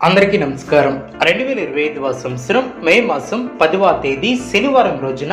అందరికీ నమస్కారం. రెండు వేల ఇరవై ఐదవ సంవత్సరం మే మాసం పదవ తేదీ శనివారం రోజున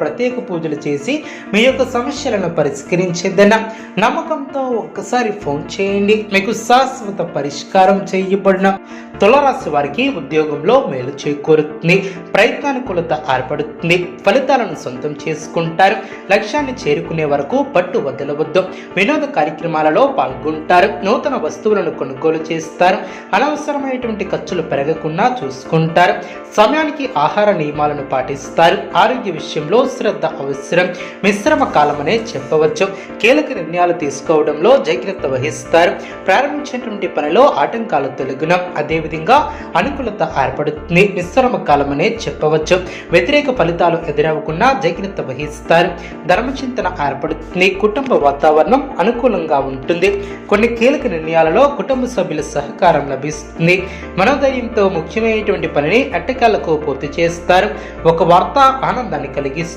ప్రత్యేక పూజలు చేసి మీ యొక్క సమస్యలను పరిష్కరించేదన్న నమ్మకంతో ఒక్కసారి ఫోన్ చేయండి. మీకు శాశ్వత పరిష్కారం చేయబడిన తులరాశి వారికి ఉద్యోగంలో మేలు చేకూరుతుంది. ప్రయత్నానుకూలత ఏర్పడుతుంది. ఫలితాలను సొంతం చేసుకుంటారు. లక్ష్యాన్ని చేరుకునే వరకు పట్టు వదలవద్దు. వినోద కార్యక్రమాలలో పాల్గొంటారు. నూతన వస్తువులను కొనుగోలు చేస్తారు. అనవసరమైనటువంటి ఖర్చులు పెరగకుండా చూసుకుంటారు. సమయానికి ఆహార నియమాలను పాటిస్తారు. ఆరోగ్య విషయంలో శ్రద్ధ అవసరం మిశ్రమ కాలమనే చెప్పవచ్చు. కీలక నిర్ణయాలు తీసుకోవడంలో జాగ్రత్త వహిస్తారు. ప్రారంభించినటువంటి పనిలో ఆటంకాలు తొలగిన అదేవిధంగా అనుకూలత ఏర్పడుతుంది. మిశ్రమ కాలమనే చెప్పవచ్చు. వ్యతిరేక ఫలితాలు ఎదురవ్వకుండా జాగ్రత్త వహిస్తారు. ధర్మచింతన ఏర్పడుతుంది. కుటుంబ వాతావరణం అనుకూలంగా ఉంటుంది. కొన్ని కీలక నిర్ణయాలలో కుటుంబ సభ్యుల సహకారం లభిస్తుంది. మనోధైర్యంతో ముఖ్యమైనటువంటి పనిని అట్టకాలకు పూర్తి చేస్తారు. ఒక వార్త ఆనందాన్ని కలిగిస్తుంది.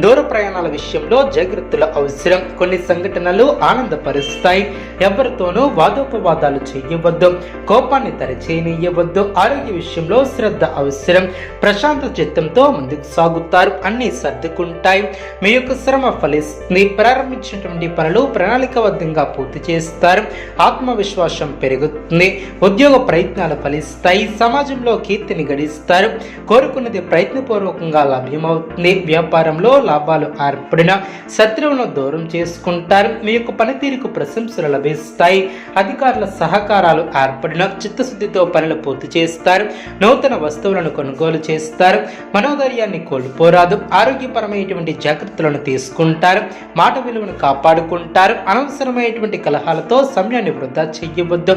దూర ప్రయాణాల విషయంలో జాగ్రత్తలు అవసరం. కొన్ని సంఘటనలు ఆనందపరుస్తాయి. ఎవరితోనూ వాదోపవాదాలు చేయవద్దు. కోపాన్ని తరచేయనియవద్దు ఆరోగ్య విషయంలో శ్రద్ధ అవసరం. ప్రశాంత చిత్తంతో ముందుకు సాగుతారు. అన్ని సర్దుకుంటాయి. మీ యొక్క శ్రమ ఫలిస్తుంది. ప్రారంభించినటువంటి పనులు ప్రణాళికబద్ధంగా పూర్తి చేస్తారు. ఆత్మవిశ్వాసం పెరుగుతుంది. ఉద్యోగ ప్రయత్నాలు ఫలిస్తాయి. సమాజంలో కీర్తిని గడిస్తారు. కోరుకున్నది ప్రయత్నపూర్వకంగా లభ్యమవుతుంది. వ్యాపారంలో లాభాలు ఏర్పడిన శత్రువులను దూరం చేసుకుంటారు. మీ యొక్క పనితీరుకు ప్రశంసలు లభిస్తాయి. అధికారుల సహకారాలు ఏర్పడిన చిత్తశుద్ధితో పనులు పూర్తి చేస్తారు. నూతన వస్తువులను కొనుగోలు చేస్తారు. మనోధైర్యాన్ని కోల్పోరాదు. ఆరోగ్యపరమైనటువంటి జాగ్రత్తలను తీసుకుంటారు. మాట విలువను కాపాడుకుంటారు. అనవసరమైనటువంటి కలహాలతో సమయాన్ని వృధా చెయ్యవద్దు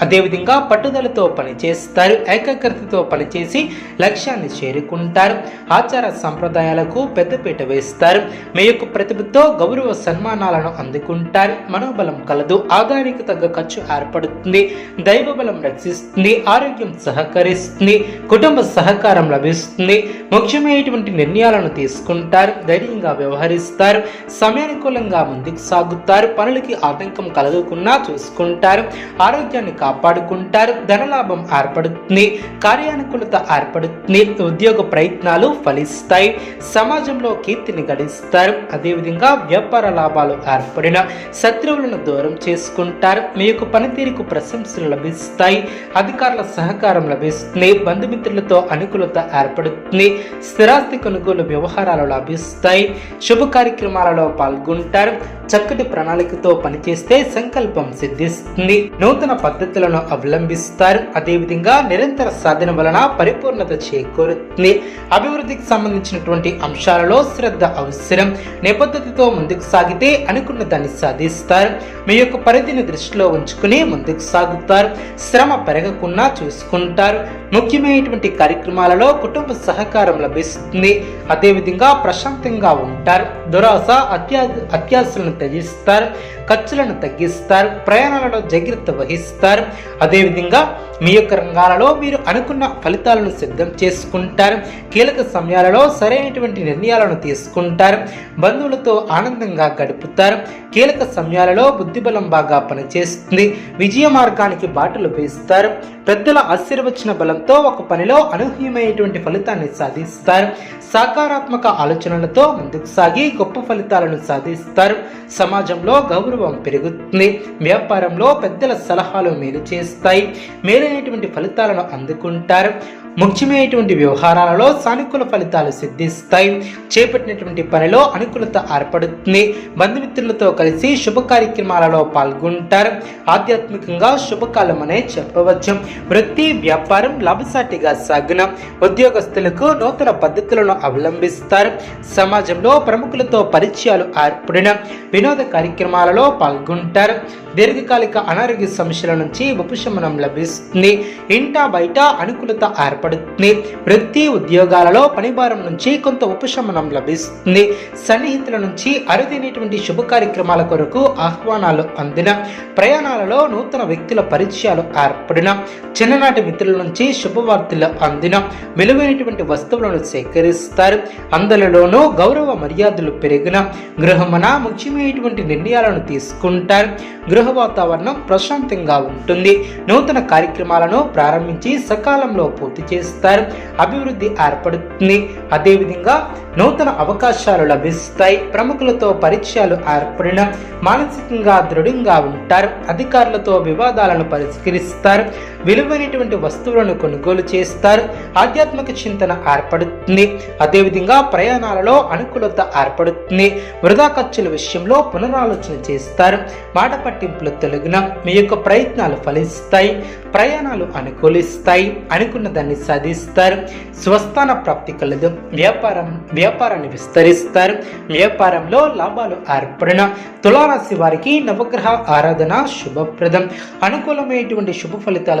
అదేవిధంగా పట్టుదలతో పనిచేస్తారు. ఏకాగ్రతతో పనిచేసి లక్ష్యాన్ని చేరుకుంటారు. ఆచార సంప్రదాయాలకు పెద్దపీట వేస్తారు. మీ యొక్క ప్రతిభతో గౌరవ సన్మానాలను అందుకుంటారు. మనోబలం కలదు. ఆదాయానికి తగ్గ ఖర్చు ఏర్పడుతుంది. దైవ బలం రక్షిస్తుంది. ఆరోగ్యం సహకరిస్తుంది. కుటుంబ సహకారం లభిస్తుంది. ముఖ్యమైనటువంటి నిర్ణయాలను తీసుకుంటారు. ధైర్యంగా వ్యవహరిస్తారు. సమయానుకూలంగా ముందుకు సాగుతారు. పనులకి ఆటంకం కలగకుండా చూసుకుంటారు. ఆరోగ్యాన్ని కాపాడుకుంటారు. ధనలాభం ఏర్పడుతుంది. కార్యానుకూలత ఏర్పడుతుంది. ఉద్యోగ ప్రయత్నాలు ఫలిస్తాయి. సమాజంలో కీర్తిని గడిస్తారు. అదేవిధంగా వ్యాపార లాభాలు ఏర్పడిన శత్రువులను దూరం చేసుకుంటారు. మీ యొక్క పనితీరుకు ప్రశంసలు లభిస్తాయి. అధికారుల సహకారం లభిస్తుంది. బంధుమిత్రులతో అనుకూలత ఏర్పడుతుంది. స్థిరాస్తి కొనుగోలు వ్యవహారాలు లభిస్తాయి. శుభ కార్యక్రమాలలో పాల్గొంటారు. చక్కటి ప్రణాళికతో పనిచేస్తే సంకల్పం సిద్ధిస్తుంది. నూతన పద్ధతులను అవలంబిస్తారు. అదేవిధంగా నిరంతర సాధన వలన పరిపూర్ణత చేకూరుతుంది. అభివృద్ధికి సంబంధించినటువంటి అంశాలలో శ్రద్ధ అవసరం. నిబద్ధతతో ముందుకు సాగితే అనుకున్న దాన్ని సాధిస్తారు. మీ యొక్క పరిధిని దృష్టిలో ఉంచుకుని ముందుకు సాగుతారు. శ్రమ పెరగకుండా చూసుకుంటారు. ముఖ్యమైనటువంటి కార్యక్రమాలలో కుటుంబ సహకారం లభిస్తుంది. అదేవిధంగా ప్రశాంతంగా ఉంటారు. దురాశ అత్యా అత్యాశలను త్యజిస్తారు. ఖర్చులను తగ్గిస్తారు. ప్రయాణాలలో జాగ్రత్త వహిస్తారు. అదేవిధంగా మీ యొక్క రంగాలలో మీరు అనుకున్న ఫలితాలను సిద్ధం చేసుకుంటారు. కీలక సమయాలలో సరైనటువంటి నిర్ణయాలను తీసుకుంటారు. బంధువులతో ఆనందంగా గడుపుతారు. కీలక సమయాలలో బుద్ధిబలం బాగా పనిచేస్తుంది. విజయ మార్గానికి బాటలు వేస్తారు. పెద్దల ఆశీర్వచన బలంతో ఒక పనిలో అనూహ్యమైనటువంటి ఫలితాన్ని సాధిస్తారు. సకారాత్మక ఆలోచనలతో ముందుకు సాగి గొప్ప ఫలితాలను సాధిస్తారు. సమాజంలో గౌరవం పెరుగుతుంది. వ్యాపారంలో పెద్దల సలహాలు మేలు చేస్తాయి. మేలైనటువంటి ఫలితాలను అందుకుంటారు. ముఖ్యమైనటువంటి వ్యవహారాలలో సానుకూల ఫలితాలు సిద్ధిస్తాయి. చేపట్టినటువంటి పనిలో అనుకూలత ఏర్పడుతుంది. బంధుమిత్రులతో కలిసి శుభ కార్యక్రమాలలో పాల్గొంటారు. ఆధ్యాత్మికంగా శుభకాలం అనే చెప్పవచ్చు. వృత్తి వ్యాపారం లాభసాటిగా సాగున ఉద్యోగస్తులకు నూతన పద్ధతులను అవలంబిస్తారు. సమాజంలో ప్రముఖులతో పరిచయాలు ఏర్పడిన వినోద కార్యక్రమాలలో కార్యక్రమాలలో పాల్గొంటారు. దీర్ఘకాలిక అనారోగ్య సమస్యల నుంచి ఉపశమనం లభిస్తుంది. ఇంట బయట అనుకూలత ఏర్పడుతుంది. వృత్తి ఉద్యోగాలలో పనిభారం నుంచి కొంత ఉపశమనం లభిస్తుంది. సన్నిహితుల నుంచి అరుదైనటువంటి శుభ కార్యక్రమాల కొరకు ఆహ్వానాలు అందిన ప్రయాణాలలో నూతన వ్యక్తుల పరిచయాలు ఏర్పడిన చిన్ననాటి మిత్రుల నుంచి శుభవార్తలు అందిన విలువైనటువంటి వస్తువులను సేకరిస్తారు. అందరిలోనూ గౌరవ మర్యాదలు పెరిగిన గృహమున ముఖ్యమైనటువంటి నిర్ణయాలను తీసుకుంటారు. గృహ వాతావరణం ప్రశాంతంగా ఉంటుంది. నూతన కార్యక్రమాలను ప్రారంభించి సకాలంలో పూర్తి చేస్తారు. అభివృద్ధి ఏర్పడుతుంది. అదేవిధంగా నూతన అవకాశాలు లభిస్తాయి. ప్రముఖులతో పరిచయాలు ఏర్పడిన మానసికంగా దృఢంగా ఉంటారు. అధికారులతో వివాదాలను పరిష్కరిస్తారు. విలువైనటువంటి వస్తువులను కొనుగోలు చేస్తారు. ఆధ్యాత్మిక చింతన ఏర్పడుతుంది. అదేవిధంగా ప్రయాణాలలో అనుకూలత ఏర్పడుతుంది. వృధా ఖర్చుల విషయంలో పునరాలోచన చేస్తారు. మాట పట్టింపులు తొలగిన మీ యొక్క ప్రయత్నాలు ఫలిస్తాయి. ప్రయాణాలు అనుకూలిస్తాయి. అనుకున్న దాన్ని సాధిస్తారు. స్వస్థాన ప్రాప్తి కలదు. వ్యాపారం వ్యాపారాన్ని విస్తరిస్తారు. వ్యాపారంలో లాభాలు ఏర్పడిన తులారాశి వారికి నవగ్రహ ఆరాధన శుభప్రదం. అనుకూలమైనటువంటి శుభ ఫలితాల